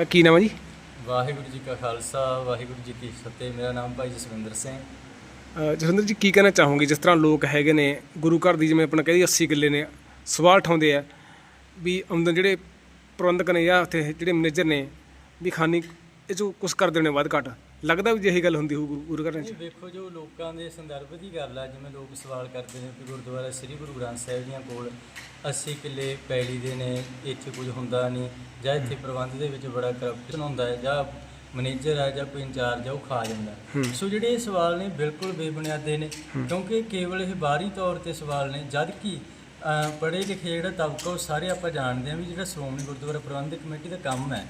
ਅ, ਕੀ ਨਾਮ ਹੈ ਜੀ? ਵਾਹਿਗੁਰੂ ਜੀ ਕਾ ਖਾਲਸਾ ਵਾਹਿਗੁਰੂ ਜੀ ਕੀ ਫਤਿਹ। ਮੇਰਾ ਨਾਮ ਭਾਈ ਜਸਵਿੰਦਰ ਸਿੰਘ। ਅ, ਜਸਵਿੰਦਰ ਜੀ ਕੀ ਕਹਿਣਾ ਚਾਹੋਗੇ? ਜਿਸ ਤਰ੍ਹਾਂ ਲੋਕ ਹੈਗੇ ਨੇ ਗੁਰੂ ਘਰ ਦੀ ਜਿਵੇਂ ਆਪਣਾ ਕਹਿੰਦੇ 80 ਕਿੱਲੇ ਨੇ ਸਵਾਲ ਉਠਾਉਂਦੇ ਆ ਵੀ ਆਮਦਨ ਜਿਹੜੇ ਪ੍ਰਬੰਧਕ ਨੇ ਜਾਂ ਉੱਥੇ ਜਿਹੜੇ ਮੈਨੇਜਰ ਨੇ ਵੀ ਖਾਨੀ ਇਹ ਚੋਂ ਕੁਝ ਕਰਦੇ ਨੇ ਵੱਧ ਘੱਟ। ਲੱਗਦਾ ਵੀ ਜਿਹੀ ਗੱਲ ਹੁੰਦੀ ਹੋਊ ਗੁਰੂ- ਘਰਾਂ 'ਚ? ਵੇਖੋ ਜੋ ਲੋਕਾਂ ਦੇ ਸੰਦਰਭ ਦੀ ਗੱਲ ਆ ਜਿਵੇਂ ਲੋਕ ਸਵਾਲ ਕਰਦੇ ਨੇ ਕਿ ਗੁਰਦੁਆਰਾ ਸ੍ਰੀ ਗੁਰੂ ਗ੍ਰੰਥ ਸਾਹਿਬ ਦੀਆਂ ਕੋਲ 80 ਕਿੱਲੇ ਪੈਲੀ ਦੇ ਨੇ ਇੱਥੇ ਕੁਝ ਹੁੰਦਾ ਨਹੀਂ ਜਾਂ ਇੱਥੇ ਪ੍ਰਬੰਧ ਦੇ ਵਿੱਚ ਬੜਾ ਕਰਪਸ਼ਨ ਹੁੰਦਾ ਹੈ ਜਾਂ ਮੈਨੇਜਰ ਆ ਜਾਂ ਕੋਈ ਇੰਚਾਰਜ ਆ ਉਹ ਖਾ ਜਾਂਦਾ। ਸੋ ਜਿਹੜੇ ਇਹ ਸਵਾਲ ਨੇ ਬਿਲਕੁਲ ਬੇਬੁਨਿਆਦੇ ਨੇ ਕਿਉਂਕਿ ਕੇਵਲ ਇਹ ਬਾਹਰੀ ਤੌਰ ਤੇ ਸਵਾਲ ਨੇ ਜਦ ਕਿ ਪੜ੍ਹੇ ਲਿਖੇ ਜਿਹੜਾ ਤਬਕਾ ਉਹ ਸਾਰੇ ਆਪਾਂ ਜਾਣਦੇ ਹਾਂ ਵੀ ਜਿਹੜਾ ਸ਼੍ਰੋਮਣੀ ਗੁਰਦੁਆਰਾ ਪ੍ਰਬੰਧਕ ਕਮੇਟੀ ਦਾ ਕੰਮ ਹੈ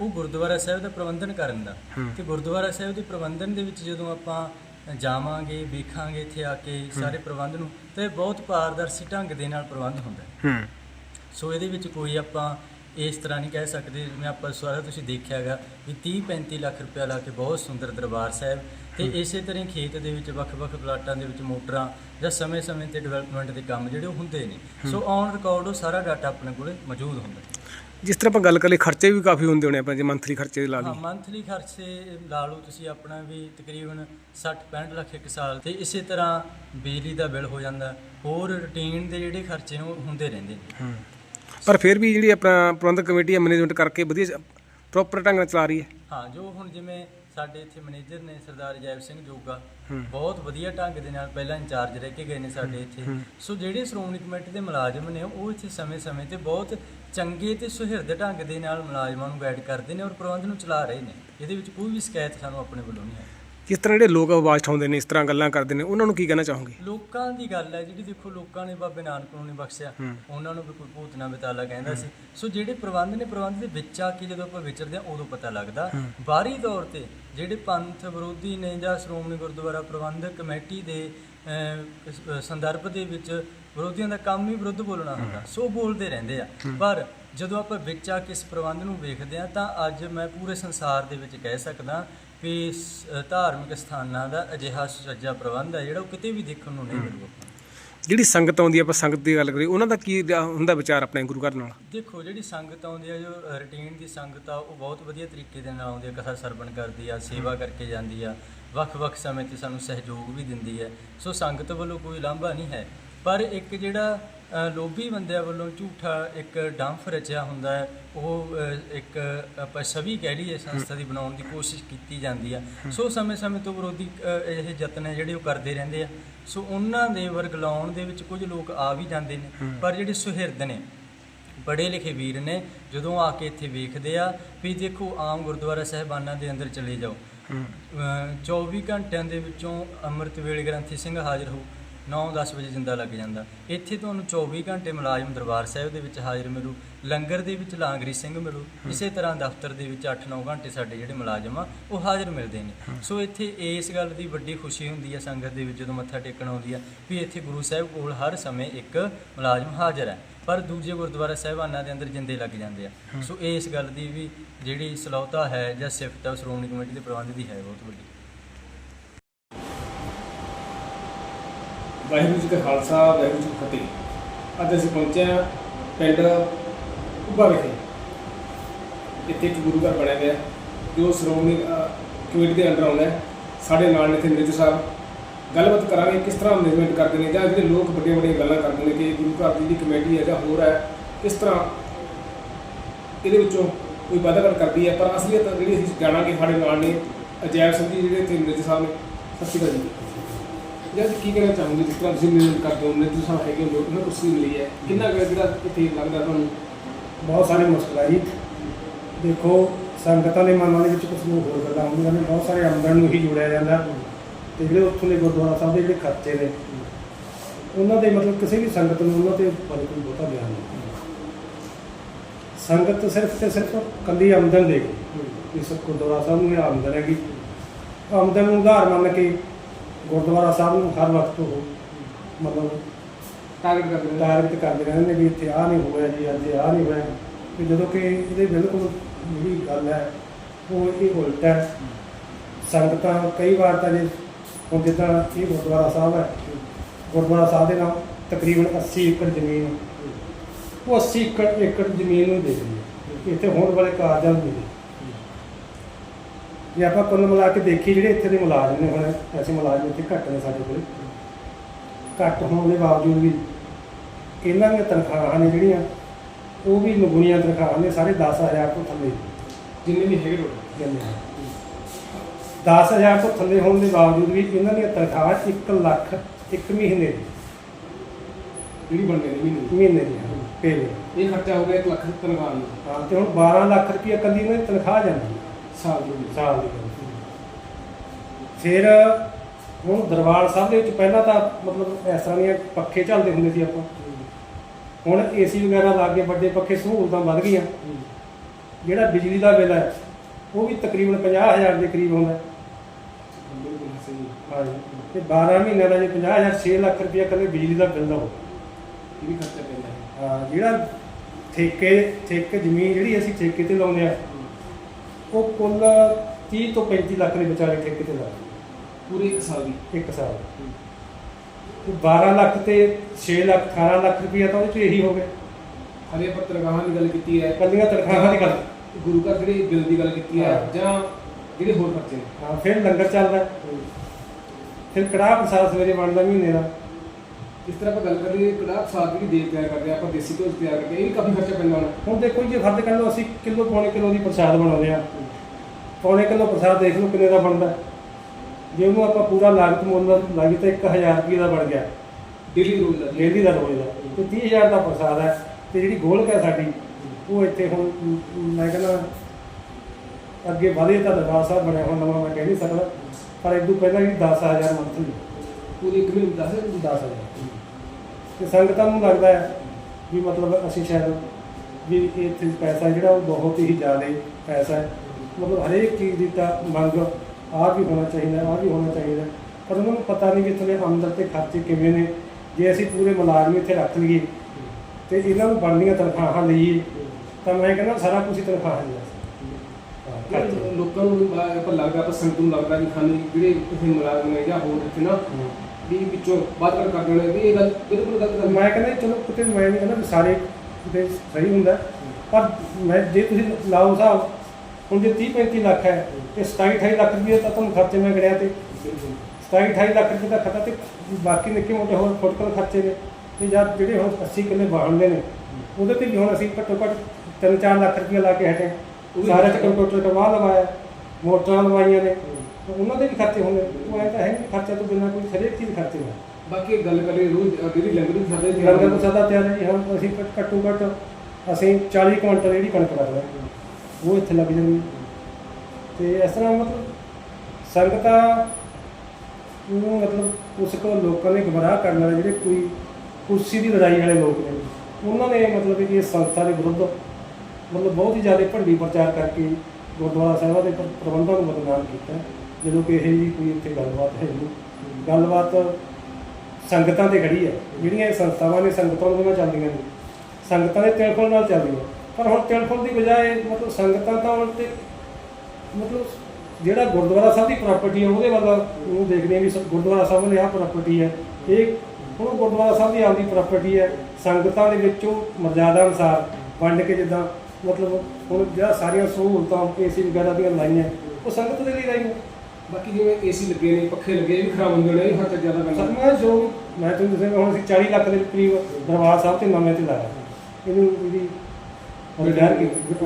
ਉਹ ਗੁਰਦੁਆਰਾ ਸਾਹਿਬ ਦਾ ਪ੍ਰਬੰਧਨ ਕਰਨ ਦਾ। ਤੇ ਗੁਰਦੁਆਰਾ ਸਾਹਿਬ ਦੇ ਪ੍ਰਬੰਧਨ ਦੇ ਵਿੱਚ ਜਦੋਂ ਆਪਾਂ ਜਾਵਾਂਗੇ ਵੇਖਾਂਗੇ ਇੱਥੇ ਆ ਕੇ ਸਾਰੇ ਪ੍ਰਬੰਧ ਨੂੰ ਤੇ ਬਹੁਤ ਪਾਰਦਰਸ਼ੀ ਢੰਗ ਦੇ ਨਾਲ ਪ੍ਰਬੰਧ ਹੁੰਦਾ ਸੋ ਇਹਦੇ ਵਿੱਚ ਕੋਈ ਆਪਾਂ ਇਸ ਤਰ੍ਹਾਂ ਨਹੀਂ ਕਹਿ ਸਕਦੇ ਜਿਵੇਂ ਆਪਾਂ ਸਾਰਾ ਤੁਸੀਂ ਦੇਖਿਆਗਾ ਵੀ 30 35 ਲੱਖ ਰੁਪਇਆ ਲਾ ਕੇ ਬਹੁਤ ਸੁੰਦਰ ਦਰਬਾਰ ਸਾਹਿਬ ਤੇ ਇਸੇ ਤਰ੍ਹਾਂ ਹੀ ਖੇਤ ਦੇ ਵਿੱਚ ਵੱਖ-ਵੱਖ ਪਲਾਟਾਂ ਦੇ ਵਿੱਚ ਮੋਟਰਾਂ ਜਾਂ ਸਮੇਂ-ਸਮੇਂ ਤੇ ਡਿਵੈਲਪਮੈਂਟ ਦੇ ਕੰਮ ਜਿਹੜੇ ਉਹ ਹੁੰਦੇ ਨੇ। ਸੋ ਔਨ ਰਿਕਾਰਡ ਉਹ ਸਾਰਾ ਡਾਟਾ ਆਪਣੇ ਕੋਲੇ ਮੌਜੂਦ ਹੁੰਦਾ ਹੈ। ਜਿਸ ਤਰ੍ਹਾਂ ਆਪਾਂ ਗੱਲ ਕਰੀਏ ਖਰਚੇ ਵੀ ਕਾਫੀ ਹੁੰਦੇ ਹੋਣੇ ਆਪਾਂ ਜੇ ਮੰਥਲੀ ਖਰਚੇ ਲਾ ਹਾਂ ਲਈਏ। ਮੰਥਲੀ ਖਰਚੇ ਲਾ ਲਓ ਤੁਸੀਂ ਆਪਣਾ ਵੀ ਤਕਰੀਬਨ 60 65 ਲੱਖ ਇੱਕ ਸਾਲ ਤੇ ਇਸੇ ਤਰ੍ਹਾਂ ਬਿਜਲੀ ਦਾ ਬਿੱਲ ਹੋ ਜਾਂਦਾ। ਹੋਰ ਰੂਟੀਨ ਦੇ ਜਿਹੜੇ ਖਰਚੇ ਹੁੰਦੇ ਰਹਿੰਦੇ ਨੇ। ਹੂੰ। ਪਰ ਫਿਰ ਵੀ ਜਿਹੜੀ ਆਪਣਾ ਪ੍ਰਬੰਧਕ ਕਮੇਟੀ ਹੈ ਮੈਨੇਜਮੈਂਟ ਕਰਕੇ ਵਧੀਆ ਪ੍ਰੋਪਰ ਢੰਗ ਨਾਲ ਚਲਾ ਰਹੀ ਹੈ। ਹਾਂ ਜੋ ਹੁਣ ਜਿਵੇਂ ਸਾਡੇ ਇੱਥੇ ਮੈਨੇਜਰ ਨੇ ਸਰਦਾਰ ਜੈਬ ਸਿੰਘ ਜੋਗਾ ਬਹੁਤ ਵਧੀਆ ਢੰਗ ਦੇ ਨਾਲ ਪਹਿਲਾਂ ਇੰਚਾਰਜ ਰਹਿ ਕੇ ਗਏ ਨੇ ਸਾਡੇ ਇੱਥੇ। ਸੋ ਜਿਹੜੇ ਸ਼੍ਰੋਮਣੀ ਕਮੇਟੀ ਦੇ ਮੁਲਾਜ਼ਮ ਨੇ ਉਹ ਇੱਥੇ ਸਮੇਂ-ਸਮੇਂ ਤੇ ਬਹੁਤ ਚੰਗੇ ਤੇ ਸੁਹਿਰਦ ਢੰਗ ਦੇ ਨਾਲ ਮੁਲਾਜ਼ਮਾਂ ਨੂੰ ਗਾਈਡ ਕਰਦੇ ਨੇ ਔਰ ਪ੍ਰਬੰਧ ਨੂੰ ਚਲਾ ਰਹੇ ਨੇ। ਇਹਦੇ ਵਿੱਚ ਕੋਈ ਵੀ ਸ਼ਿਕਾਇਤ ਸਾਨੂੰ ਆਪਣੇ ਵੱਲੋਂ ਨਹੀਂ ਹੈ ਜਿਸ ਤਰ੍ਹਾਂ ਜਿਹੜੇ ਲੋਕ ਆਵਾਜ਼ ਉਠਾਉਂਦੇ ਨੇ ਇਸ ਤਰ੍ਹਾਂ ਗੱਲਾਂ ਕਰਦੇ ਨੇ ਉਹਨਾਂ ਨੂੰ ਕੀ ਕਹਿਣਾ ਚਾਹੋਗੇ? ਲੋਕਾਂ ਦੀ ਗੱਲ ਹੈ ਜਿਹੜੀ ਦੇਖੋ ਲੋਕਾਂ ਨੇ ਬਾਬੇ ਨਾਨਕ ਨੂੰ ਨਹੀਂ ਬਖਸ਼ਿਆ ਉਹਨਾਂ ਨੂੰ ਵੀ ਕੋਈ ਭੂਤਨਾ ਬਤਾਲਾ ਕਹਿੰਦਾ ਸੀ। ਸੋ ਜਿਹੜੇ ਪ੍ਰਬੰਧ ਨੇ ਪ੍ਰਬੰਧ ਦੇ ਵਿੱਚ ਆ ਕੇ ਜਦੋਂ ਆਪਾਂ ਵਿਚਰਦੇ ਆ ਉਦੋਂ ਪਤਾ ਲੱਗਦਾ। ਬਾਹਰੀ ਤੌਰ ਤੇ ਜਿਹੜੇ ਪੰਥ ਵਿਰੋਧੀ ਨੇ ਜਾਂ ਸ਼੍ਰੋਮਣੀ ਗੁਰਦੁਆਰਾ ਪ੍ਰਬੰਧਕ ਕਮੇਟੀ ਦੇ ਸੰਦਰਭ ਦੇ ਵਿੱਚ ਵਿਰੋਧੀਆਂ ਦਾ ਕੰਮ ਹੀ ਵਿਰੁੱਧ ਬੋਲਣਾ ਹੁੰਦਾ ਸੋ ਬੋਲਦੇ ਰਹਿੰਦੇ ਆ। ਪਰ ਜਦੋਂ ਆਪਾਂ ਵਿੱਚ ਆ ਕੇ ਇਸ ਪ੍ਰਬੰਧ ਨੂੰ ਵੇਖਦੇ ਆ ਤਾਂ ਅੱਜ ਮੈਂ ਪੂਰੇ ਸੰਸਾਰ ਦੇ ਵਿੱਚ ਕਹਿ ਸਕਦਾ ਵੀ ਧਾਰਮਿਕ ਸਥਾਨਾਂ ਦਾ ਅਜਿਹਾ ਸੁਚੱਜਾ ਪ੍ਰਬੰਧ ਹੈ ਜਿਹੜਾ ਉਹ ਕਿਤੇ ਵੀ ਦੇਖਣ ਨੂੰ ਨਹੀਂ ਮਿਲੂਗਾ। ਜਿਹੜੀ ਸੰਗਤ ਆਉਂਦੀ ਆਪਾਂ ਸੰਗਤ ਦੀ ਗੱਲ ਕਰੀਏ ਉਹਨਾਂ ਦਾ ਕੀ ਜ- ਹੁੰਦਾ ਵਿਚਾਰ ਆਪਣੇ ਗੁਰੂ ਘਰ ਨਾਲ? ਦੇਖੋ ਜਿਹੜੀ ਸੰਗਤ ਆਉਂਦੀ ਹੈ ਜੋ ਰੂਟੀਨ ਦੀ ਸੰਗਤ ਆ ਉਹ ਬਹੁਤ ਵਧੀਆ ਤਰੀਕੇ ਦੇ ਨਾਲ ਆਉਂਦੀ ਹੈ ਕਥਾ ਸਰਵਣ ਕਰਦੀ ਆ ਸੇਵਾ ਕਰਕੇ ਜਾਂਦੀ ਆ ਵੱਖ-ਵੱਖ ਸਮੇਂ ਤੇ ਸਾਨੂੰ ਸਹਿਯੋਗ ਵੀ ਦਿੰਦੀ ਹੈ ਸੋ ਸੰਗਤ ਵੱਲੋਂ ਕੋਈ ਲਾਂਭਾ ਨਹੀਂ ਹੈ। ਪਰ ਇੱਕ ਜਿਹੜਾ ਲੋਭੀ ਬੰਦਿਆਂ ਵੱਲੋਂ ਝੂਠਾ ਇੱਕ ਡੰਫ ਰਚਿਆ ਹੁੰਦਾ ਹੈ। ਉਹ ਇੱਕ ਆਪਾਂ ਛਵੀ ਕਹਿ ਲਈਏ ਸੰਸਥਾ ਦੀ ਬਣਾਉਣ ਦੀ ਕੋਸ਼ਿਸ਼ ਕੀਤੀ ਜਾਂਦੀ ਆ। ਸੋ ਸਮੇਂ-ਸਮੇਂ ਤੋਂ ਵਿਰੋਧੀ ਇਹ ਯਤਨ ਹੈ ਜਿਹੜੇ ਉਹ ਕਰਦੇ ਰਹਿੰਦੇ ਆ। ਸੋ ਉਹਨਾਂ ਦੇ ਵਰਗਲਾਉਣ ਦੇ ਵਿੱਚ ਕੁਝ ਲੋਕ ਆ ਵੀ ਜਾਂਦੇ ਨੇ ਪਰ ਜਿਹੜੇ ਸੁਹਿਰਦ ਨੇ ਪੜ੍ਹੇ ਲਿਖੇ ਵੀਰ ਨੇ ਜਦੋਂ ਆ ਕੇ ਇੱਥੇ ਵੇਖਦੇ ਆ ਵੀ ਦੇਖੋ ਆਮ ਗੁਰਦੁਆਰਾ ਸਾਹਿਬਾਨਾਂ ਦੇ ਅੰਦਰ ਚਲੇ ਜਾਓ। ਅਹ 24 ਘੰਟਿਆਂ ਦੇ ਵਿੱਚੋਂ ਅੰਮ੍ਰਿਤ ਵੇਲੇ ਗ੍ਰੰਥੀ ਸਿੰਘ ਹਾਜ਼ਰ ਹੋ। 9-10 ਵਜੇ ਜਿੰਦਾ ਲੱਗ ਜਾਂਦਾ। ਇੱਥੇ ਤੁਹਾਨੂੰ 24 ਘੰਟੇ ਮੁਲਾਜ਼ਮ ਦਰਬਾਰ ਸਾਹਿਬ ਦੇ ਵਿੱਚ ਹਾਜ਼ਰ ਮਿਲੂ ਲੰਗਰ ਦੇ ਵਿੱਚ ਲਾਂਗਰੀ ਸਿੰਘ ਮਿਲੂ ਇਸੇ ਤਰ੍ਹਾਂ ਦਫ਼ਤਰ ਦੇ ਵਿੱਚ 8-9 ਘੰਟੇ ਸਾਡੇ ਜਿਹੜੇ ਮੁਲਾਜ਼ਮ ਆ ਉਹ ਹਾਜ਼ਰ ਮਿਲਦੇ ਨੇ। ਸੋ ਇੱਥੇ ਇਸ ਗੱਲ ਦੀ ਵੱਡੀ ਖੁਸ਼ੀ ਹੁੰਦੀ ਹੈ ਸੰਗਤ ਦੇ ਵਿੱਚ ਜਦੋਂ ਮੱਥਾ ਟੇਕਣ ਆਉਂਦੀ ਆ ਵੀ ਇੱਥੇ ਗੁਰੂ ਸਾਹਿਬ ਕੋਲ ਹਰ ਸਮੇਂ ਇੱਕ ਮੁਲਾਜ਼ਮ ਹਾਜ਼ਰ ਹੈ। ਪਰ ਦੂਜੇ ਗੁਰਦੁਆਰਾ ਸਾਹਿਬਾਨਾਂ ਦੇ ਅੰਦਰ ਜਿੰਦੇ ਲੱਗ ਜਾਂਦੇ ਆ। ਸੋ ਇਸ ਗੱਲ ਦੀ ਵੀ ਜਿਹੜੀ ਸਲੌਤਾ ਹੈ ਜਾਂ ਸਿਫਤ ਹੈ ਉਹ ਸ਼੍ਰੋਮਣੀ ਕਮੇਟੀ ਦੇ ਪ੍ਰਬੰਧ ਦੀ ਹੈ ਬਹੁਤ ਵੱਡੀ। ਵਾਹਿਗੁਰੂ ਜੀ ਕਾ ਖਾਲਸਾ ਵਾਹਿਗੁਰੂ ਜੀ ਕੀ ਫਤਿਹ। ਅੱਜ ਅਸੀਂ ਪਹੁੰਚੇ ਹਾਂ ਪਿੰਡ ਉੱਭਾ ਵਿਖੇ। ਇੱਥੇ ਇੱਕ ਗੁਰੂ ਘਰ ਬਣਿਆ ਗਿਆ ਹੈ, ਜੋ ਸ਼੍ਰੋਮਣੀ ਕਮੇਟੀ ਦੇ ਅੰਡਰ ਆਉਂਦਾ ਸਾਡੇ ਨਾਲ ਨੇ ਇੱਥੇ ਨਿਰਜ ਸਾਹਿਬ। ਗੱਲਬਾਤ ਕਰਾਂਗੇ ਕਿਸ ਤਰ੍ਹਾਂ ਮੈਨੇਜਮੈਂਟ ਕਰਦੇ ਨੇ ਜਾਂ ਜਿਹੜੇ ਲੋਕ ਵੱਡੀਆਂ ਵੱਡੀਆਂ ਗੱਲਾਂ ਕਰਦੇ ਨੇ ਕਿ ਗੁਰੂ ਘਰ ਦੀ ਜਿਹੜੀ ਕਮੇਟੀ ਹੈ ਜਾਂ ਹੋਰ ਹੈ ਕਿਸ ਤਰ੍ਹਾਂ ਇਹਦੇ ਵਿੱਚੋਂ ਕੋਈ ਵਾਧਾ ਘਾਟ ਕਰਦੀ ਹੈ। ਪਰ ਅਸਲੀਅਤ ਜਿਹੜੀ ਅਸੀਂ ਜਾਣਾਂਗੇ ਸਾਡੇ ਨਾਲ ਨੇ ਅਜੈਬ ਸਿੰਘ ਜੀ ਜਿਹੜੇ ਇੱਥੇ ਨਿਰਜ ਸਾਹਿਬ ਨੇ। ਸਤਿ ਸ਼੍ਰੀ ਅਕਾਲ ਜੀ। ਜਦ ਕੀ ਕਹਿਣਾ ਚਾਹੁੰਦੇ ਜਿਸ ਤਰ੍ਹਾਂ ਤੁਸੀਂ ਮੈਨੇਜ ਕਰਦੇ ਹੋ ਨੇ ਤੁਸੀਂ ਹੈਗੇ ਹੋ, ਲੋਕ ਨੂੰ ਕੁਰਸੀ ਮਿਲੀ ਹੈ। ਕਿੰਨਾ ਕੁ ਜਿਹੜਾ ਇੱਥੇ ਲੱਗਦਾ ਤੁਹਾਨੂੰ? ਬਹੁਤ ਸਾਰੇ ਮੁਸ਼ਕਲ ਜੀ। ਦੇਖੋ, ਸੰਗਤਾਂ ਦੇ ਮਨਾਂ ਦੇ ਵਿੱਚ ਕੁਝ ਨੂੰ ਹੋਰ ਗੱਲਾਂ ਹੁੰਦੀਆਂ ਨੇ। ਬਹੁਤ ਸਾਰੇ ਆਮਦਨ ਨੂੰ ਹੀ ਜੋੜਿਆ ਜਾਂਦਾ। ਤੇ ਜਿਹੜੇ ਉੱਥੋਂ ਦੇ ਗੁਰਦੁਆਰਾ ਸਾਹਿਬ ਦੇ ਜਿਹੜੇ ਖਰਚੇ ਨੇ, ਉਹਨਾਂ ਦੇ ਮਤਲਬ ਕਿਸੇ ਵੀ ਸੰਗਤ ਨੂੰ ਉਹਨਾਂ ਤੇ ਬਿਲਕੁਲ ਬਹੁਤਾ ਬਿਆਨ ਨਹੀਂ। ਸੰਗਤ ਸਿਰਫ ਤੇ ਸਿਰਫ ਕੱਲੀ ਆਮਦਨ ਦੇ ਇਸ ਗੁਰਦੁਆਰਾ ਸਾਹਿਬ ਨੂੰ ਇਹ ਆਮਦਨ ਹੈਗੀ। ਆਮਦਨ ਨੂੰ ਉਧਾਰ ਮੰਨ ਕੇ ਗੁਰਦੁਆਰਾ ਸਾਹਿਬ ਨੂੰ ਹਰ ਵਕਤ ਉਹ ਮਤਲਬ ਟਾਰਗੇਟ ਕਰਦੇ ਨੇ ਟਾਰਗੇਟ ਕਰਦੇ ਰਹਿੰਦੇ ਨੇ ਵੀ ਇੱਥੇ ਆ ਨਹੀਂ ਹੋਇਆ ਜੀ ਅੱਜ ਆ ਨਹੀਂ ਹੋਇਆ ਤੇ ਜਦੋਂ ਕਿ ਇਹਦੇ ਬਿਲਕੁਲ ਜਿਹੜੀ ਗੱਲ ਹੈ ਉਹ ਇਹ ਉਲਟ ਹੈ। ਸੰਗਤਾਂ ਕਈ ਵਾਰ ਤਾਂ ਜੇ ਹੁਣ ਜਿੱਦਾਂ ਇਹ ਗੁਰਦੁਆਰਾ ਸਾਹਿਬ ਹੈ ਗੁਰਦੁਆਰਾ ਸਾਹਿਬ ਦੇ ਨਾਲ ਤਕਰੀਬਨ 80 ਏਕੜ ਜ਼ਮੀਨ ਉਹ 80 ਏਕੜ ਜ਼ਮੀਨ ਨੂੰ ਦੇ ਰਹੀ ਹੈ। ਇੱਥੇ ਹੋਣ ਵਾਲੇ ਕਾਰਜਾਂ ਨੂੰ ਨਹੀਂ ਜੇ ਆਪਾਂ ਕੁੱਲ ਮਿਲਾ ਕੇ ਦੇਖੀ ਜਿਹੜੇ ਇੱਥੇ ਦੇ ਮੁਲਾਜ਼ਮ ਨੇ ਹੁਣ ਐਸੇ ਮੁਲਾਜ਼ਮ ਇੱਥੇ ਘੱਟ ਨੇ ਸਾਡੇ ਕੋਲ। ਘੱਟ ਹੋਣ ਦੇ ਬਾਵਜੂਦ ਵੀ ਇਹਨਾਂ ਦੀਆਂ ਤਨਖਾਹਾਂ ਨੇ ਜਿਹੜੀਆਂ ਉਹ ਵੀ ਨਗੁਣੀਆਂ ਤਨਖਾਹਾਂ ਨੇ ਸਾਰੇ 10000 ਤੋਂ ਥੱਲੇ। ਜਿੰਨੇ ਵੀ ਹੈਗੇ ਟੋਟਲ ਜਾਂਦੇ ਨੇ 10000 ਤੋਂ ਥੱਲੇ ਹੋਣ ਦੇ ਬਾਵਜੂਦ ਵੀ ਇਹਨਾਂ ਦੀਆਂ ਤਨਖਾਹਾਂ 1 ਲੱਖ ਇੱਕ ਮਹੀਨੇ ਦੀ। ਜਿਹੜੀ ਬਣਦੇ ਨੇ ਮਹੀਨੇ ਮਹੀਨੇ ਦੀ ਪੇ। ਨੇ ਦੀ। ਇਹ ਖਰਚਾ ਹੋ ਗਿਆ 1 ਲੱਖ ਤਨਖਾਹ ਨੂੰ। ਹਾਂ ਤੇ ਹੁਣ 12 ਲੱਖ ਰੁਪਏ ਕੱਲੀ ਇਹਨਾਂ ਦੀ ਤਨਖਾਹ ਜਾਂਦੀ। ਹੈ ਸਾਲ ਦੀ। ਸਾਲ ਦੀ ਫਿਰ ਹੁਣ ਦਰਬਾਰ ਸਾਹਿਬ ਦੇ ਵਿੱਚ ਪਹਿਲਾਂ ਤਾਂ ਮਤਲਬ ਇਸ ਤਰ੍ਹਾਂ ਦੀਆਂ ਪੱਖੇ ਚੱਲਦੇ ਹੁੰਦੇ ਸੀ ਆਪਾਂ। ਹੁਣ ਏਸੀ ਵਗੈਰਾ ਲਾ ਕੇ ਵੱਡੇ ਪੱਖੇ ਸਹੂਲਤਾਂ ਵੱਧ ਗਈਆਂ। ਜਿਹੜਾ ਬਿਜਲੀ ਦਾ ਬਿੱਲ ਹੈ ਉਹ ਵੀ ਤਕਰੀਬਨ 50000 ਦੇ ਕਰੀਬ ਆਉਂਦਾ ਹੈ। ਬਿਲਕੁਲ ਸਹੀ। ਹਾਂਜੀ। ਤੇ 12 ਮਹੀਨਿਆਂ ਦਾ ਜੇ 50000 6 ਲੱਖ ਰੁਪਏ ਕੱਲੇ ਬਿਜਲੀ ਦਾ ਬਿੱਲ ਦਾ ਹੋ ਇਹ ਵੀ ਖਰਚਾ ਪੈਂਦਾ ਹੈ। ਹਾਂ ਜਿਹੜਾ ਠੇਕੇ ਠੇਕੇ ਜ਼ਮੀਨ ਜਿਹੜੀ ਅਸੀਂ ਠੇਕੇ ਤੇ ਲਾਉਂਦੇ ਆ ਉਹ ਕੁੱਲ 30 ਤੋਂ 35 ਲੱਖ ਦੇ ਵਿਚਾਲੇ ਠੇਕੇ ਤੇ ਲਾਉਂਦੇ ਪੂਰੇ ਇੱਕ ਸਾਲ ਦੀ। ਇੱਕ ਸਾਲ ਤੇ 12 ਲੱਖ ਤੇ 6 ਲੱਖ 18 ਲੱਖ ਰੁਪਈਆ ਤਾਂ ਉਹਦੇ ਚ ਇਹੀ ਹੋ ਗਿਆ। ਹਰੇ ਤਨਖਾਹਾਂ ਦੀ ਗੱਲ ਕੀਤੀ ਹੈ। ਕੱਲੀਆਂ ਤਨਖਾਹਾਂ ਦੀ ਗੱਲ। ਗੁਰੂ ਘਰ ਜਿਹੜੀ ਬਿੱਲ ਦੀ ਗੱਲ ਕੀਤੀ ਹੈ ਹਾਂ। ਜਾਂ ਜਿਹੜੇ ਹੋਰ ਖਰਚੇ ਨੇ? ਹਾਂ ਫਿਰ ਲੰਗਰ ਚੱਲਦਾ। ਫਿਰ ਕੜਾਹ ਪ੍ਰਸਾਦ ਸਵੇਰੇ ਬਣਦਾ ਮਹੀਨੇ ਦਾ। ਇਸ ਤਰ੍ਹਾਂ ਆਪਾਂ ਗੱਲ ਕਰੀਏ ਕੜਾਹ ਪ੍ਰਸਾਦ ਦੀ ਦੇਖ ਤਿਆਰ ਕਰਦੇ ਆ ਆਪਾਂ ਦੇਸੀ ਘਿਓ 'ਚ ਤਿਆਰ ਕਰਦੇ ਇਹ ਵੀ ਕਾਫੀ ਖਰਚਾ ਪੈਂਦਾ ਹੋਣਾ। ਹੁਣ ਦੇਖੋ ਜੀ ਫਰਦ ਕਰ ਲਓ ਅਸੀਂ ਕਿਲੋ ਪੌਣੇ ਕਿਲੋ ਦੀ ਪ੍ਰਸਾਦ ਬਣਾਉਂਦੇ ਆ ਪੌਣੇ ਕਿਲੋ ਪ੍ਰਸਾਦ ਦੇਖ ਲਓ ਕਿੰਨੇ ਦਾ ਬਣਦਾ। ਜੇ ਉਹਨੂੰ ਆਪਾਂ ਪੂਰਾ ਲਾਗਤ ਮੁੱਲ ਲਾਈਏ ਤਾਂ 1000 ਰੁਪਏ ਦਾ ਬਣ ਗਿਆ। ਡੇਲੀ ਰੋਜ਼ ਦਾ। ਡੇਲੀ ਦਾ ਰੋਜ਼ ਦਾ। ਤੇ 30000 ਦਾ ਪ੍ਰਸਾਦ ਹੈ। ਤੇ ਜਿਹੜੀ ਗੋਲਕ ਹੈ ਸਾਡੀ ਉਹ ਇੱਥੇ ਹੁਣ ਮ, ਕਹਿੰਦਾ ਅੱਗੇ ਵਧੇ ਤਾਂ ਦਰਬਾਰ ਸਾਹਿਬ ਬਣਿਆ ਹੁਣ ਨਵਾਂ ਮੈਂ ਕਹਿ ਨਹੀਂ ਸਕਦਾ। ਪਰ ਇਦੋਂ ਪਹਿਲਾਂ ਵੀ 10000 ਮੰਥਲੀ। ਪੂਰੀ ਇੱਕ ਮਹੀਨੇ ਦੱਸ 10000 ਤੇ ਸੰਗਤਾਂ ਨੂੰ ਲੱਗਦਾ ਹੈ ਵੀ ਮਤਲਬ ਅਸੀਂ ਸ਼ਾਇਦ ਵੀ ਇੱਥੇ ਪੈਸਾ ਜਿਹੜਾ ਉਹ ਬਹੁਤ ਹੀ ਜ਼ਿਆਦਾ ਪੈਸਾ ਹੈ। ਮਤਲਬ ਹਰੇਕ ਚੀਜ਼ ਦੀ ਤਾਂ ਮੰਗ ਆਹ ਵੀ ਹੋਣਾ ਚਾਹੀਦਾ ਆਹ ਵੀ ਹੋਣਾ ਚਾਹੀਦਾ। ਪਰ ਉਹਨਾਂ ਨੂੰ ਪਤਾ ਨਹੀਂ ਕਿ ਇੱਥੇ ਆਮਦਨ ਤੇ ਖਰਚੇ ਕਿਵੇਂ ਨੇ। ਜੇ ਅਸੀਂ ਪੂਰੇ ਮੁਲਾਜ਼ਮ ਇੱਥੇ ਰੱਖ ਲਈਏ ਤੇ ਇਹਨਾਂ ਨੂੰ ਬਣਦੀਆਂ ਤਨਖਾਹਾਂ ਲਈਏ ਤਾਂ ਮੈਂ ਕਹਿੰਦਾ ਸਾਰਾ ਕੁਝ ਹੀ ਤਨਖਾਹਾਂ ਹੀ ਆ। ਲੋਕਾਂ ਨੂੰ ਆਪਾਂ ਲੱਗਦਾ ਆਪਾਂ ਸੰਗਤ ਨੂੰ ਲੱਗਦਾ ਵੀ ਖਾਲੀ ਜਿਹੜੇ ਇਹ ਮੁਲਾਜ਼ਮ ਨੇ ਜਾਂ ਹੋਰ ਇੱਥੇ ਨਾ ਵੀ ਵਿੱਚੋਂ ਬਾਤ ਕਰ ਕਰਦੇ ਨੇ ਵੀ ਇਹ ਗੱਲ ਬਿਲਕੁਲ ਗਲਤ ਗੱਲ ਮੈਂ ਕਹਿੰਦਾ ਚਲੋ ਕਿਤੇ ਮੈਂ ਨਹੀਂ ਕਹਿੰਦਾ ਸਾਰੇ ਕਿਤੇ ਸਹੀ ਹੁੰਦਾ। ਪਰ ਮੈਂ ਜੇ ਤੁਸੀਂ ਲਾਓ ਹਿਸਾਬ ਹੁਣ ਜੇ 30 35 ਲੱਖ ਹੈ ਤੇ 27 28 ਲੱਖ ਰੁਪਏ ਤਾਂ ਤੁਹਾਨੂੰ ਖਰਚੇ ਮੈਂ ਗਣਿਆ ਤੇ। 27 28 ਲੱਖ ਰੁਪਏ ਦਾ ਖਰਚਾ ਤੇ ਬਾਕੀ ਨਿੱਕੇ ਮੋਟੇ ਹੋਰ ਫੁੱਟਕਲ ਖਰਚੇ ਨੇ ਤੇ ਜਦ ਜਿਹੜੇ ਹੁਣ 80 ਕਿੱਲੇ ਬਾਣਦੇ ਨੇ ਉਹਦੇ ਤੇ ਵੀ ਹੁਣ ਅਸੀਂ ਘੱਟੋ ਘੱਟ 3-4 ਲੱਖ ਰੁਪਏ ਲਾ ਕੇ ਹਟੇ। ਸਾਰੇ ਕੰਪਿਊਟਰ ਕਰਵਾ ਲਵਾਇਆ ਮੋਟਰਾਂ ਲਵਾਈਆਂ ਨੇ। ਤੇ ਉਹਨਾਂ ਦੇ ਵੀ ਖਰਚੇ ਹੁੰਦੇ ਉਹ ਐਂ ਤਾਂ ਹੈ ਨਹੀਂ ਖਰਚੇ ਤੋਂ ਬਿਨਾਂ ਕੋਈ ਹਰੇਕ ਚੀਜ਼ ਖਰਚੇ ਨੇ ਬਾਕੀ ਇੱਕ ਗੱਲ ਕਰੀਏ ਰੋਜ਼ ਜਿਹੜੀ ਲੰਗਰ ਦੀ ਸਾਡੇ ਲੰਗਰ ਤੋਂ ਸਾਦਾ ਤਿਆਰ ਹੈ ਹੁਣ ਅਸੀਂ ਘੱਟ- ਘੱਟੋ ਅਸੀਂ 40 ਕੁਇੰਟਲ ਜਿਹੜੀ ਕਣਕ ਰੱਖਦੇ ਹਾਂ। ਉਹ ਇੱਥੇ ਲੱਗ ਜਾਂਦੀ ਹੈ। ਤੇ ਇਸ ਤਰ੍ਹਾਂ ਮਤਲਬ ਸੰਗਤਾਂ ਨੂੰ ਮਤਲਬ ਉਸ ਕੋ ਲੋਕਾਂ ਨੇ ਗੁੰਮਰਾਹ ਕਰਨ ਵਾਲੇ ਜਿਹੜੇ ਕੋਈ ਕੁਰਸੀ ਦੀ ਲੜਾਈ ਵਾਲੇ ਲੋਕ ਨੇ ਉਹਨਾਂ ਨੇ ਮਤਲਬ ਕਿ ਇਸ ਸੰਸਥਾ ਦੇ ਵਿਰੁੱਧ ਮਤਲਬ ਬਹੁਤ ਹੀ ਜ਼ਿਆਦਾ ਭੰਡੀ ਪ੍ਰਚਾਰ ਕਰਕੇ ਗੁਰਦੁਆਰਾ ਸਾਹਿਬਾਂ ਦੇ ਪ੍ਰ- ਪ੍ਰਬੰਧਾਂ ਨੂੰ ਬਦਨਾਮ ਕੀਤਾ। ਜਦੋਂ ਕਿ ਇਹ ਜੀ ਕੋਈ ਇੱਥੇ ਗੱਲਬਾਤ ਹੈ ਨਹੀਂ। ਗੱਲਬਾਤ ਸੰਗਤਾਂ ਤੇ ਖੜੀ ਹੈ। ਜਿਹੜੀਆਂ ਇਹ ਸੰਸਥਾਵਾਂ ਨੇ, ਸੰਗਤਾਂ ਦੇ ਨਾਲ ਚੱਲਦੀਆਂ ਨੇ। ਸੰਗਤਾਂ ਦੇ ਤਿਲਫਲ ਨਾਲ ਚੱਲਦੀਆਂ। ਪਰ ਹੁਣ ਤਿਲਫਲ ਦੀ ਬਜਾਏ ਮਤਲਬ ਸੰਗਤਾਂ ਤਾਂ ਹੁਣ ਤੇ ਮਤਲਬ ਜਿਹੜਾ ਗੁਰਦੁਆਰਾ ਸਾਹਿਬ ਦੀ ਪ੍ਰਾਪਰਟੀ ਹੈ, ਉਹਦੇ ਵੱਲ ਉਹ ਦੇਖਦੇ ਆ ਵੀ ਸ- ਗੁਰਦੁਆਰਾ ਸਾਹਿਬ ਨੇ ਆਹ ਪ੍ਰਾਪਰਟੀ ਹੈ। ਇਹ ਹੁਣ ਗੁਰਦੁਆਰਾ ਸਾਹਿਬ ਦੀ ਆਪਦੀ ਪ੍ਰਾਪਰਟੀ ਹੈ। ਸੰਗਤਾਂ ਦੇ ਵਿੱਚੋਂ ਮਰਜ਼ਾਦਾ ਅਨੁਸਾਰ ਵੰਡ ਕੇ ਜਿੱਦਾਂ ਮਤਲਬ ਹੁਣ ਜਿਹੜਾ ਸਾਰੀਆਂ ਸਹੂਲਤਾਂ ਏਸੀ ਵਗੈਰਾ ਦੀਆਂ ਲਾਈਆਂ, ਉਹ ਸੰਗਤ ਦੇ ਲਈ ਲਾਈਆਂ। ਬਾਕੀ ਜਿਵੇਂ ਏਸੀ ਲੱਗੇ ਨੇ ਪੱਖੇ ਲੱਗੇ ਇਹ ਵੀ ਖਰਾਬ ਹੁੰਦੇ ਨੇ ਇਹ ਖਰਚਾ ਜ਼ਿਆਦਾ ਪੈਂਦਾ। ਸਤਮਾ ਜੋ ਮੈਂ ਤੁਹਾਨੂੰ ਦੱਸਿਆ ਹੁਣ ਅਸੀਂ 40 ਲੱਖ ਦੇ ਕਰੀਬ ਦਰਬਾਰ ਸਾਹਿਬ ਤੇ ਨਵੇਂ ਤੇ ਲਾਇਆ। ਇਹਨੂੰ ਇਹਦੀ ਰਿਟਾਇਰ ਕੀਤੀ। ਕੀਤੀ।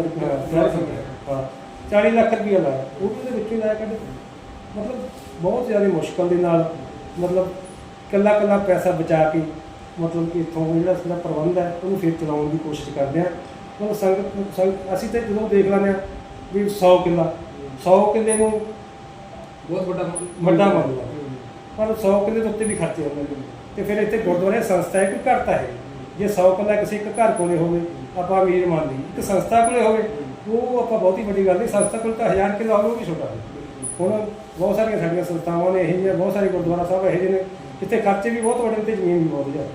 ਹਾਂ 40 ਲੱਖ ਰੁਪਇਆ ਲਾਇਆ। ਉਹ ਵੀ ਉਹਦੇ ਵਿੱਚੋਂ ਹੀ ਲਾਇਆ ਕੱਢ ਕੇ। ਮਤਲਬ ਬਹੁਤ ਜ਼ਿਆਦਾ ਮੁਸ਼ਕਲ ਦੇ ਨਾਲ ਮਤਲਬ ਕੱਲਾ ਕੱਲਾ ਪੈਸਾ ਬਚਾ ਕੇ ਮਤਲਬ ਕਿ ਇੱਥੋਂ ਜਿਹੜਾ ਸਾਡਾ ਪ੍ਰਬੰਧ ਹੈ ਉਹਨੂੰ ਫਿਰ ਚਲਾਉਣ ਦੀ ਕੋਸ਼ਿਸ਼ ਕਰਦੇ ਹਾਂ ਮਤਲਬ ਸੰਗਤ ਸੰਗ- ਅਸੀਂ ਤੇ ਜਦੋਂ ਦੇਖ ਲੈਂਦੇ ਹਾਂ ਵੀ 100 ਕਿੱਲਾ 100 ਕਿੱਲੇ ਨੂੰ ਬਹੁਤ ਵੱਡਾ ਵੱਡਾ ਮਾਮਲਾ। ਪਰ 100 ਕਿੱਲੇ ਦੇ ਉੱਤੇ ਵੀ ਖਰਚੇ ਹੁੰਦੇ ਨੇ। ਤੇ ਫਿਰ ਇੱਥੇ ਗੁਰਦੁਆਰੇ ਸੰਸਥਾ ਇੱਕ ਕੋਈ ਘਰ ਤਾਂ ਹੈ। ਜੇ 100 ਕਿੱਲਾ ਕਿਸੇ ਇੱਕ ਘਰ ਕੋਲੇ ਹੋਵੇ, ਆਪਾਂ ਅਮੀਰ ਮੰਨ ਲਈ। ਇੱਕ ਸੰਸਥਾ ਕੋਲੇ ਹੋਵੇ, ਉਹ ਆਪਾਂ ਬਹੁਤੀ ਵੱਡੀ ਗੱਲ ਨਹੀਂ ਸੰਸਥਾ ਕੋਲ ਤਾਂ 1000 ਕਿੱਲਾ ਹੋਵੇ ਉਹ ਵੀ ਛੋਟਾ ਹੁਣ ਬਹੁਤ ਸਾਰੀਆਂ ਸਾਡੀਆਂ ਸੰਸਥਾਵਾਂ ਨੇ, ਇਹ ਜਿਹੀਆਂ ਬਹੁਤ ਸਾਰੇ ਗੁਰਦੁਆਰਾ ਸਾਹਿਬ ਇਹੋ ਜਿਹੇ ਨੇ, ਜਿੱਥੇ ਖਰਚੇ ਵੀ ਬਹੁਤ ਵੱਡੇ ਤੇ ਜ਼ਮੀਨ ਵੀ ਬਹੁਤ ਜ਼ਿਆਦਾ।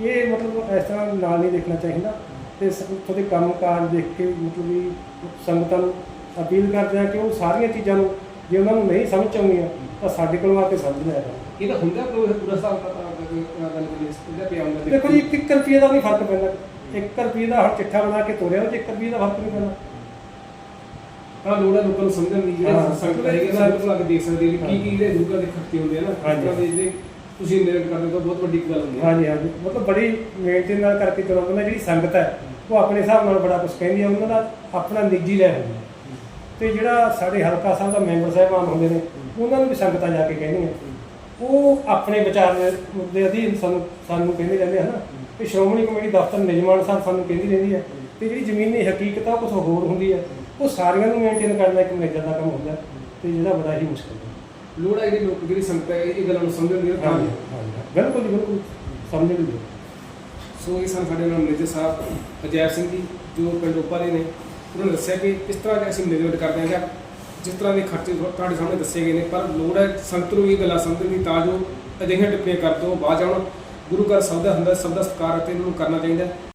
ਇਹ ਮਤਲਬ ਇਸ ਤਰ੍ਹਾਂ ਨਾਲ ਨਹੀਂ ਦੇਖਣਾ ਚਾਹੀਦਾ। ਤੇ ਸ- ਉੱਥੋਂ ਦੇ ਕੰਮਕਾਰ ਦੇਖ ਕੇ ਮਤਲਬ ਵੀ ਸੰਗਤਾਂ ਨੂੰ ਅਪੀਲ ਕਰਦੇ ਆ ਕਿ ਉਹ ਸਾਰੀਆਂ ਚੀਜ਼ਾਂ ਨੂੰ ਜੇ ਉਹਨਾਂ ਨੂੰ ਨਹੀਂ ਸਮਝ ਆਉਂਦੀਆਂ ਤਾਂ ਸਾਡੇ ਕੋਲੋਂ ਆ ਕੇ ਸਮਝ ਲਿਆ ਕਰੋ ਇਹ ਤਾਂ ਹੁੰਦਾ ਕੋਈ ਪੂਰਾ ਹਿਸਾਬ ਦਾ ਗੱਲ ਕਰੀਏ ਇਹਦਾ ਪਿਆ ਹੁੰਦਾ ਦੇਖੋ ਜੀ 1 ਰੁਪਏ ਦਾ ਨਹੀਂ ਫ਼ਰਕ ਪੈਂਦਾ। 1 ਰੁਪਏ ਦਾ ਹੁਣ ਚਿੱਠਾ ਬਣਾ ਕੇ ਤੋਰਿਆ ਉਹ 'ਚ 1 ਰੁਪਏ ਦਾ ਫ਼ਰਕ ਨਹੀਂ ਪੈਂਦਾ। ਹਾਂ ਲੋੜ ਹੈ ਲੋਕਾਂ ਨੂੰ ਸਮਝਣ ਦੀ ਜਿਹੜੇ। ਸੰਗਤ ਹੈਗੇ ਨਾ ਬਿਲਕੁਲ ਆ ਕੇ ਦੇਖ ਸਕਦੇ ਵੀ ਕੀ। ਕੀ ਜਿਹੜੇ ਘਰ ਦੇ ਖਰਚੇ ਹੁੰਦੇ ਆ ਨਾ। ਇਸ ਹਾਂਜੀ। ਤਰ੍ਹਾਂ ਦੇ ਜਿਹੜੇ ਤੁਸੀਂ ਨਿਰਣ ਕਰਦੇ ਤਾਂ ਬਹੁਤ ਵੱਡੀ ਗੱਲ ਹੁੰਦੀ ਹੈ ਹਾਂਜੀ ਹਾਂਜੀ। ਮਤਲਬ ਬੜੀ ਮੇਨਟੇਨ ਨਾਲ ਕਰਕੇ ਚਲਾਉਂਦੇ ਨੇ ਜਿਹੜੀ ਸੰਗਤ ਹੈ ਉਹ ਆਪਣੇ ਹਿਸਾਬ ਨਾਲ ਬੜਾ ਕੁਝ ਕਹਿੰਦੀ ਹੈ ਉਹਨਾਂ ਦਾ ਆਪਣਾ ਨਿੱਜੀ ਲੈ ਹੁੰਦਾ ਤੇ ਜਿਹੜਾ ਸਾਡੇ ਹਲਕਾ ਸਾਹਿਬ ਦਾ ਮੈਂਬਰ ਸਾਹਿਬਾਨ ਹੁੰਦੇ ਨੇ ਉਹਨਾਂ ਨੂੰ ਵੀ ਸੰਗਤਾਂ ਜਾ ਕੇ ਕਹਿੰਦੀਆਂ। ਉਹ ਆਪਣੇ ਵਿਚਾਰ ਦੇ ਦੇ ਅਧੀਨ ਸਾਨੂੰ ਸਾਨੂੰ ਕਹਿੰਦੇ ਰਹਿੰਦੇ ਹਨ ਤੇ ਸ਼੍ਰੋਮਣੀ ਕਮੇਟੀ ਦਫ਼ਤਰ ਨਿਜਮਾਨ ਸਾਹਿਬ ਸਾਨੂੰ ਕਹਿੰਦੀ ਰਹਿੰਦੀ ਹੈ ਤੇ ਜਿਹੜੀ ਜ਼ਮੀਨੀ ਹਕੀਕਤ ਆ ਕੁਝ ਹੋਰ ਹੁੰਦੀ ਹੈ ਉਹ ਸਾਰੀਆਂ ਨੂੰ ਮੇਨਟੇਨ ਕਰਨਾ ਇੱਕ ਮੈਨੇਜਰ ਦਾ ਕੰਮ ਹੁੰਦਾ। ਤੇ ਜਿਹੜਾ ਬੜਾ ਹੀ ਮੁਸ਼ਕਲ ਹੈ ਲੋੜ ਹੈ ਜਿਹੜੀ ਲੋਕ ਜਿਹੜੀ ਸੰਗਤ ਹੈ ਇਹ ਗੱਲਾਂ ਨੂੰ ਸਮਝਣ ਦੀ ਤਾਂ ਬਿਲਕੁਲ ਜੀ ਬਿਲਕੁਲ। ਸਮਝ ਲਈ ਸੋ ਇਹ ਸਨ ਸਾਡੇ ਨਾਲ ਮੈਨੇਜਰ ਸਾਹਿਬ ਅਜੈਬ ਸਿੰਘ ਜੀ ਜੋ ਪਿੰਡ ਉਪਾਲੇ ਨੇ। ਉਹਨਾਂ ਨੇ ਦੱਸਿਆ ਕਿ ਇਸ ਤਰ੍ਹਾਂ ਦੇ ਅਸੀਂ ਮੈਨੇਜਮੈਂਟ ਕਰਦੇ ਹਾਂ ਜਾਂ ਜਿਸ ਤਰ੍ਹਾਂ ਦੇ ਖਰਚੇ ਤੁਹਾਡੇ ਸਾਹਮਣੇ ਦੱਸੇ ਗਏ ਨੇ, ਪਰ ਲੋੜ ਹੈ ਸੰਗਤ ਨੂੰ ਇਹ ਗੱਲਾਂ ਸਮਝਣ ਦੀ ਤਾਂ ਜੋ ਅਜਿਹੀਆਂ ਟਿੱਪਣੀਆਂ ਕਰ ਤੋਂ ਬਾਅਦ ਜਾਣ ਗੁਰੂ ਘਰ ਸਭ ਦਾ ਹੁੰਦਾ, ਸਭ ਦਾ ਸਤਿਕਾਰ ਅਤੇ ਇਹਨਾਂ ਨੂੰ ਕਰਨਾ ਚਾਹੀਦਾ।